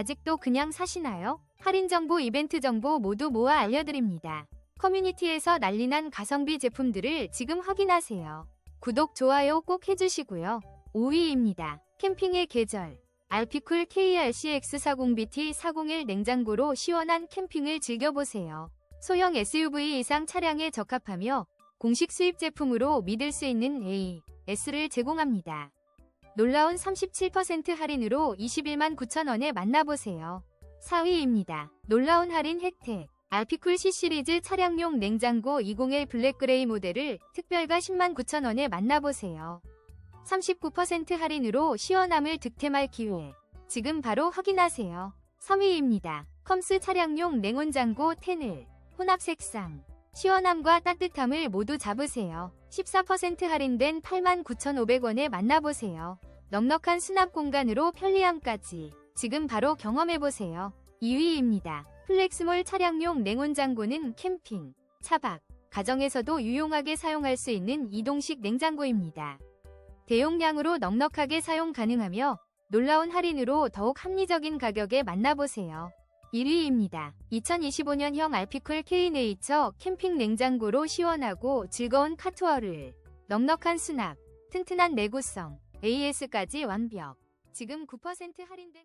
아직도 그냥 사시나요? 할인 정보, 이벤트 정보 모두 모아 알려드립니다. 커뮤니티에서 난리난 가성비 제품들을 지금 확인하세요. 구독, 좋아요 꼭 해주시고요. 5위입니다. 캠핑의 계절. 알피쿨 KRCX40BT 401 냉장고로 시원한 캠핑을 즐겨보세요. 소형 SUV 이상 차량에 적합하며 공식 수입 제품으로 믿을 수 있는 AS를 제공합니다. 놀라운 37% 할인으로 21만 9천원에 만나보세요. 4위입니다. 놀라운 할인 혜택. 알피쿨 C 시리즈 차량용 냉장고 201 블랙그레이 모델을 특별가 10만 9천원에 만나보세요. 39% 할인으로 시원함을 득템할 기회. 지금 바로 확인하세요. 3위입니다. 컴스 차량용 냉온장고 테늘. 혼합 색상. 시원함과 따뜻함을 모두 잡으세요. 14% 할인된 89,500원에 만나보세요. 넉넉한 수납 공간으로 편리함까지 지금 바로 경험해보세요. 2위입니다. 플렉스몰 차량용 냉온장고는 캠핑, 차박, 가정에서도 유용하게 사용할 수 있는 이동식 냉장고입니다. 대용량으로 넉넉하게 사용 가능하며 놀라운 할인으로 더욱 합리적인 가격에 만나보세요. 1위입니다. 2025년형 알피쿨 K네이처 캠핑 냉장고로 시원하고 즐거운 카투어를 넉넉한 수납, 튼튼한 내구성, AS까지 완벽. 지금 9% 할인된